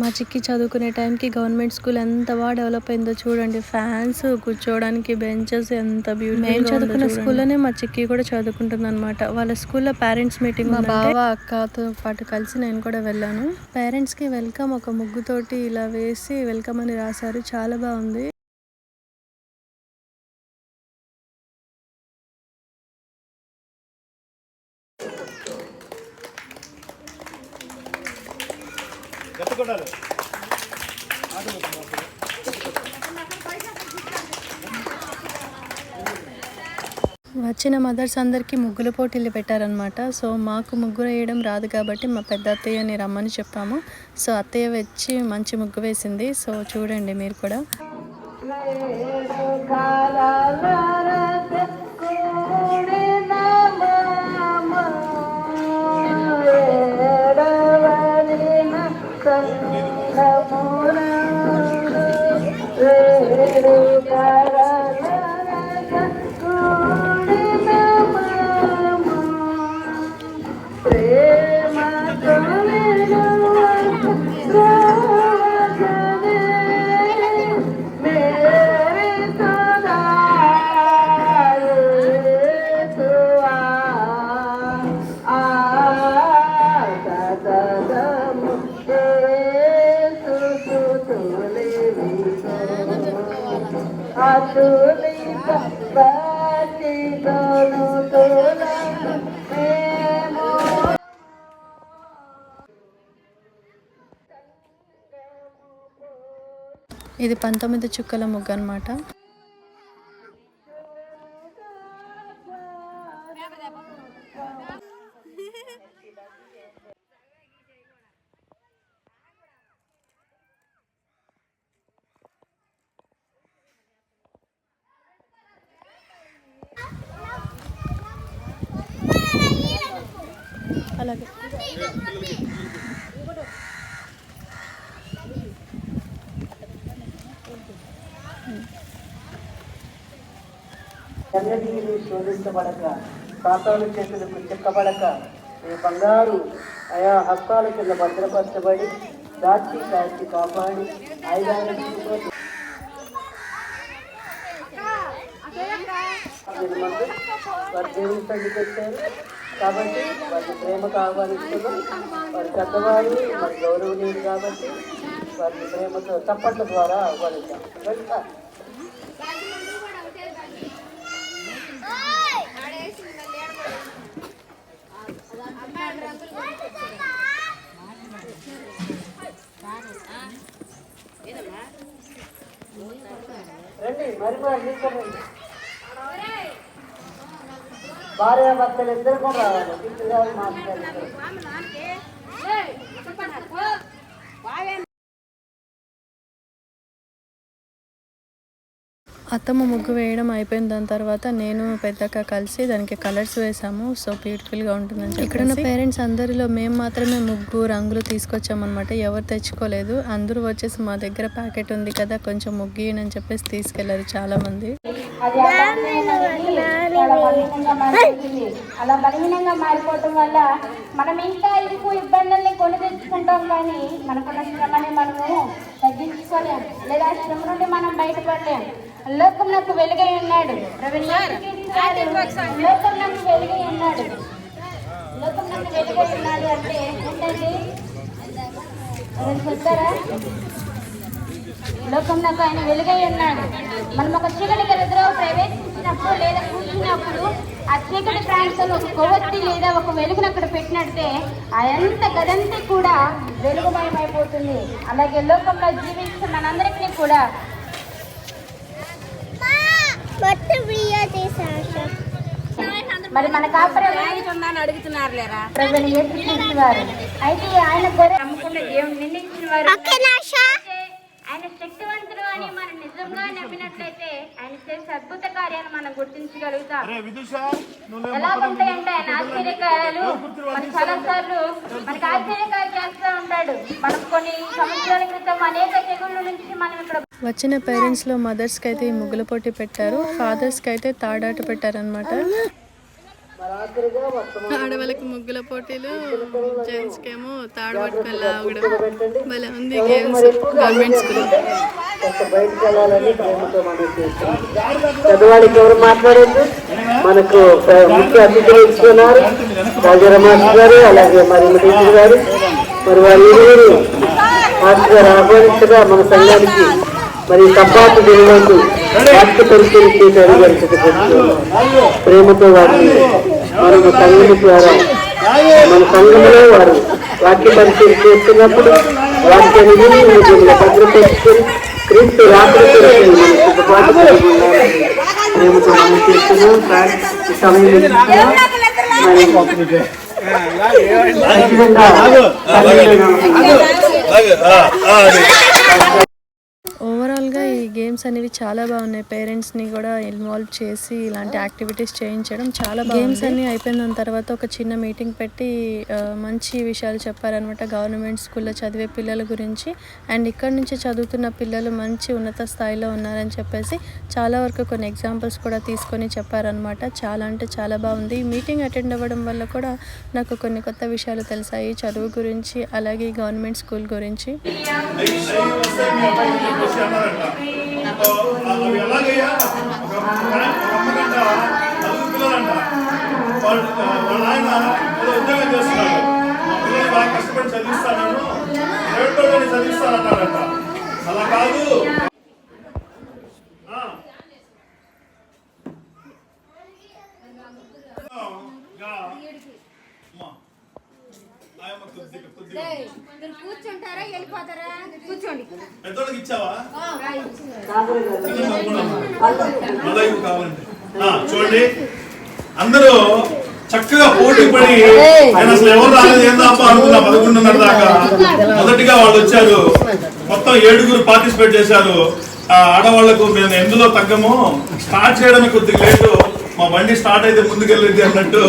మా చిక్కి చదువుకునే టైంకి గవర్నమెంట్ స్కూల్ ఎంత బాగా డెవలప్ అయిందో చూడండి. ఫ్యాన్స్ కూర్చోవడానికి బెంచెస్ ఎంత బ్యూటిఫుల్ మేము చదువుకున్న స్కూల్లోనే మా చిక్కి కూడా చదువుకుంటుంది అనమాట వాళ్ళ స్కూల్లో పేరెంట్స్ మీటింగ్ మా బావ అక్కతో పాటు కలిసి నేను కూడా వెళ్ళాను. పేరెంట్స్కి వెల్కమ్ ఒక ముగ్గుతోటి ఇలా వేసి వెల్కమ్ అని రాశారు. చాలా బాగుంది. వచ్చిన మదర్స్ అందరికీ ముగ్గుల పోటీలు పెట్టారనమాట సో మాకు ముగ్గురు వేయడం రాదు కాబట్టి మా పెద్ద అత్తయ్యని రమ్మని చెప్పాము. సో అత్తయ్య వచ్చి మంచి ముగ్గు వేసింది. సో చూడండి మీరు కూడా. Thank you. ఇది పంతొమ్మిది చుక్కల ముగ్గు అనమాట అలాగే. కన్యదీయులు శోధించబడక సాతాను చేతులకు చిక్కబడక ఈ బంగారు ఆయా హస్తాల కింద భద్రపరచబడి దాచి కాచి కాపాడి ఐదారు వారు వారి దేవుని వచ్చారు కాబట్టి వారి ప్రేమ ఆహ్వానిస్తున్నాం వారి పెద్దవారు మరి గౌరవనీయులు కాబట్టి వారి ప్రేమతో చప్పట్ల ద్వారా ఆహ్వానిస్తాం వెళ్తా భార్య భర్తలు ఇద్దరు కూడా రావాలి అత్తమ్మ ముగ్గు వేయడం అయిపోయిన దాని తర్వాత నేను పెద్దక్క కలిసి దానికి కలర్స్ వేసాము. సో బ్యూటిఫుల్గా ఉంటుందని ఇక్కడ ఉన్న పేరెంట్స్ అందరిలో మేము మాత్రమే ముగ్గు రంగులు తీసుకొచ్చామన్నమాట. ఎవరు తెచ్చుకోలేదు. అందరూ వచ్చేసి మా దగ్గర ప్యాకెట్ ఉంది కదా కొంచెం ముగ్గు అని చెప్పేసి తీసుకెళ్ళారు చాలా మంది అలా బలహీనంగా మారిపోవటం వల్ల మనం ఇంకా ఎక్కువ ఇబ్బందుల్ని కొని తెచ్చుకుంటాం కానీ మనకున్న శ్రమని మనము తగ్గించుకోలేం లేదా శ్రమ నుండి మనం బయటపడలేం. లోకం నాకు వెలుగై ఉన్నాడు. లోకం నాకు వెలుగై ఉన్నాడు. లోకం నాకు వెలుగై ఉన్నాడు అంటే ఏంటండి? చెప్తారా ఆయన వెలుగై ఉన్నాడు. మనం ఒక చీకటి గదిలో ప్రవేశించినప్పుడు లేదా కూర్చున్నప్పుడు ఆ చీకటి ప్రాంతంలో ఒక కొవ్వొత్తి లేదా ఒక వెలుగును అక్కడ పెట్టినట్టే ఎంత గదంతా కూడా వెలుగుమయమైపోతుంది. అలాగే లోకంలో జీవించిన మనందరికీ కూడా మరి మన కాపురం అడుగుతున్నారు లేరా వారు అయితే ఆయన నమ్ముకున్న వారు ఆయన శక్తివంతుడు అని మనం నిజంగా నమ్మినట్లయితే ఆయన చేసే అద్భుత కార్యాలు మనం గుర్తించగలుగుతాం. ఎలా ఉంటాయంటే ఆయన ఆశ్చర్యకార్యాలు మన చాలా సార్లు మనకి ఆశ్చర్యకార్యాలు చేస్తూ ఉంటాడు మనం కొన్ని సంవత్సరాల క్రితం అనేక తెగుళ్ళ నుంచి మనం ఇక్కడ వచ్చిన పేరెంట్స్లో మదర్స్కి అయితే ఈ ముగ్గుల పోటీ పెట్టారు. ఫాదర్స్కి అయితే తాడాట పెట్టారనమాట ఆడవాళ్ళకి ముగ్గుల పోటీలు జెంట్స్కి ఏమో తాడు పట్టుకొని లాగడం భలే ఉంది గేమ్స్ గవర్నమెంట్ స్కూల్ పెద్దవాళ్ళకి ఎవరు మాట్లాడద్దు. మనకు ముఖ్య అతిథులు ఇస్తున్నారు. రాజరమాస్ గారు అలాగే మరి టీచర్ గారు. మరి వారి ఇరువురు మాస్టర్ గారు ఆహ్వానించగా మన సంఘానికి మరి దినలోకి వాక్య పరిచయం చేయడానికి ప్రేమతో వారిని మనము సంఘం ద్వారా మన సంఘంలో వారు వాక్య పరిచయం చేస్తున్నప్పుడు వాక్యాన్ని విని మిమ్మల్ని భద్రపరుచుకొని క్రీస్తు రాత్రి మన ప్రేమతో మనం చేస్తున్నాం. సమయం ఖచ్చితంగా ఓవరాల్గా ఈ గేమ్స్ అనేవి చాలా బాగున్నాయి. పేరెంట్స్ని కూడా ఇన్వాల్వ్ చేసి ఇలాంటి యాక్టివిటీస్ చేయించడం చాలా గేమ్స్ అన్నీ అయిపోయిన దాని తర్వాత ఒక చిన్న మీటింగ్ పెట్టి మంచి విషయాలు చెప్పారనమాట గవర్నమెంట్ స్కూల్లో చదివే పిల్లల గురించి. అండ్ ఇక్కడ నుంచి చదువుతున్న పిల్లలు మంచి ఉన్నత స్థాయిలో ఉన్నారని చెప్పేసి చాలా వరకు కొన్ని ఎగ్జాంపుల్స్ కూడా తీసుకొని చెప్పారనమాట. చాలా అంటే చాలా బాగుంది. ఈ మీటింగ్ అటెండ్ అవ్వడం వల్ల కూడా నాకు కొన్ని కొత్త విషయాలు తెలిసాయి. చదువు గురించి అలాగే గవర్నమెంట్ స్కూల్ గురించి. అవి ఎలాగయ్యా ఒక అమ్మగంట నలుగురు పిల్లలంట వాళ్ళు వాళ్ళ ఆయన ఏదో ఉద్యోగం చేస్తున్నాడు బాగా కష్టపడి చదివిస్తాను నేను చదివిస్తానన్నారంట అలా కాదు. మళ్ళా కావాలంటే చూడండి. అందరూ చక్కగా పోటీ పడి నేను అసలు ఎవరు రాలేదు ఏందా అప్ప అనుకున్నా పదకొండున్నర దాకా. మొదటిగా వాళ్ళు వచ్చారు. మొత్తం ఏడుగురు పార్టిసిపేట్ చేశారు. ఆ ఆడవాళ్ళకు మేము ఎందులో తగ్గము స్టార్ట్ చేయడానికి కొద్దిగా లేటు. మా బండి స్టార్ట్ అయితే ముందుకెళ్ళింది అన్నట్టు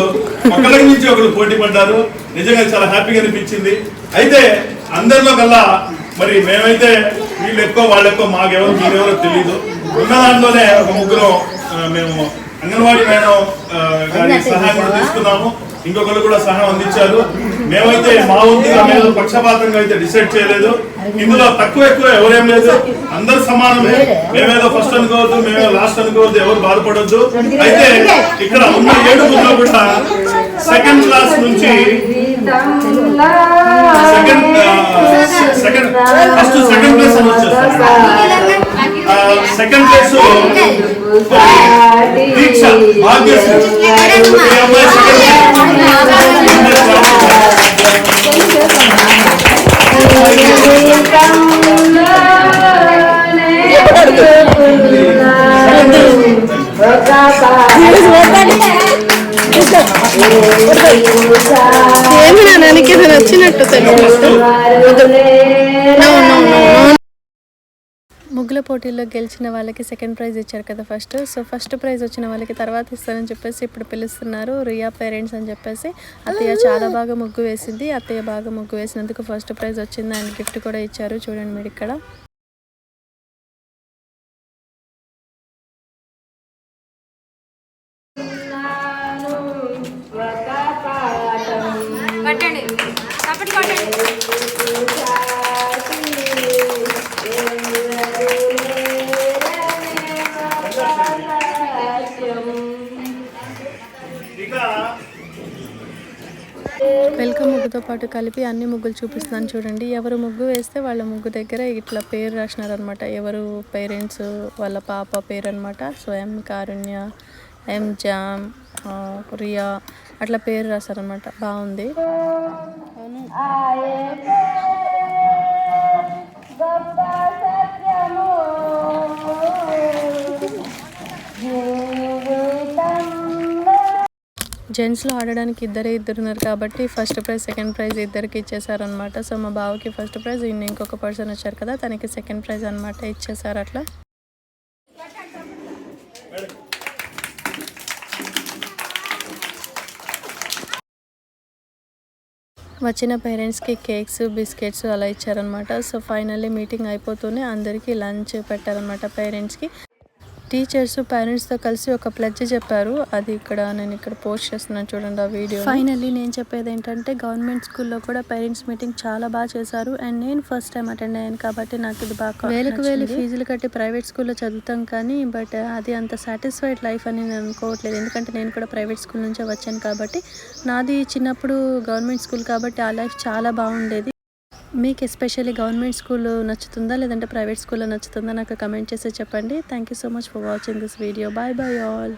ఒకళ్ళకి నుంచి ఒకరు పోటీ పడ్డారు. నిజంగా చాలా హ్యాపీగా అనిపించింది. అయితే అందరిలో కల్లా మరి మేమైతే వీళ్ళు ఎక్కువ వాళ్ళు ఎక్కువ మాకెవరు మీరెవరో తెలియదు ఉన్న దాంట్లోనే ఒక ముగ్గురు మేము అంగన్వాడీ మేడం గారి సహాయం కూడా తీసుకున్నాము. ఇంకొకరు కూడా సహాయం అందించారు. మేమైతే మా వంతుగా మేము పక్షపాతంగా అయితే డిసైడ్ చేయలేదు. ఇందులో తక్కువ ఎక్కువ ఎవరేం లేదు. అందరు సమానమే. మేమేదో ఫస్ట్ అనుకోవద్దు మేమేదో లాస్ట్ అనుకోవద్దు ఎవరు బాధపడొద్దు. అయితే ఇక్కడ ఉన్న ఏడుగురులో కూడా సెకండ్ క్లాస్ నుంచి second second. First second place అని సెకండ్ ప్లేస్ దీక్ష భాగ్యశ్రీ. ఈ అమ్మాయి సెకండ్ ఏమి నా నాన్నకి నచ్చినట్టు ముగ్గుల పోటీల్లో గెలిచిన వాళ్ళకి సెకండ్ ప్రైజ్ ఇచ్చారు కదా ఫస్ట్ సో ఫస్ట్ ప్రైజ్ వచ్చిన వాళ్ళకి తర్వాత ఇస్తారని చెప్పేసి ఇప్పుడు పిలుస్తున్నారు రియా పేరెంట్స్ అని చెప్పేసి. అత్తయ్య చాలా బాగా ముగ్గు వేసింది. అత్తయ్య బాగా ముగ్గు వేసినందుకు ఫస్ట్ ప్రైజ్ వచ్చింది. అండ్ గిఫ్ట్ కూడా ఇచ్చారు. చూడండి మీరు ఇక్కడ. పాటు కలిపి అన్ని ముగ్గులు చూపిస్తున్నాను చూడండి. ఎవరు ముగ్గు వేస్తే వాళ్ళ ముగ్గు దగ్గర ఇట్లా పేరు రాసినారనమాట ఎవరు పేరెంట్స్ వాళ్ళ పాప పేరు అనమాట సో ఎం కారుణ్య ఎం జామ్ రియా అట్లా పేరు రాశారనమాట బాగుంది. అవును. జెంట్స్లో ఆడడానికి ఇద్దరే ఇద్దరు ఉన్నారు కాబట్టి ఫస్ట్ ప్రైజ్ సెకండ్ ప్రైజ్ ఇద్దరికి ఇచ్చేసారనమాట సో మా బావకి ఫస్ట్ ప్రైజ్ ఇన్ని ఇంకొక పర్సన్ వచ్చారు కదా తనకి సెకండ్ ప్రైజ్ అనమాట ఇచ్చేసారు అట్లా. వచ్చిన పేరెంట్స్కి కేక్స్ బిస్కెట్స్ అలా ఇచ్చారనమాట సో ఫైనల్లీ మీటింగ్ అయిపోతూనే అందరికీ లంచ్ పెట్టారనమాట పేరెంట్స్కి. టీచర్స్ పేరెంట్స్తో కలిసి ఒక ప్లెడ్జ్ చెప్పారు. అది ఇక్కడ నేను ఇక్కడ పోస్ట్ చేస్తున్నాను చూడండి ఆ వీడియో ఫైనల్లీ నేను చెప్పేది ఏంటంటే గవర్నమెంట్ స్కూల్లో కూడా పేరెంట్స్ మీటింగ్ చాలా బాగా చేశారు. అండ్ నేను ఫస్ట్ టైం అటెండ్ అయ్యాను కాబట్టి నాకు ఇది బాగా వేలకు వేలు ఫీజులు కట్టి ప్రైవేట్ స్కూల్లో చదువుతాం కానీ బట్ అది అంత సాటిస్ఫైడ్ లైఫ్ అని నేను అనుకోవట్లేదు. ఎందుకంటే నేను కూడా ప్రైవేట్ స్కూల్ నుంచే వచ్చాను కాబట్టి. నాది చిన్నప్పుడు గవర్నమెంట్ స్కూల్ కాబట్టి ఆ లైఫ్ చాలా బాగుండేది. మీకు ఎస్పెషల్లీ గవర్నమెంట్ స్కూల్ నచ్చుతుందా? లేదంటే ప్రైవేట్ స్కూల్లో నచ్చుతుందా? నాకు కమెంట్ చేసి చెప్పండి. Thank you so much for watching this video bye bye all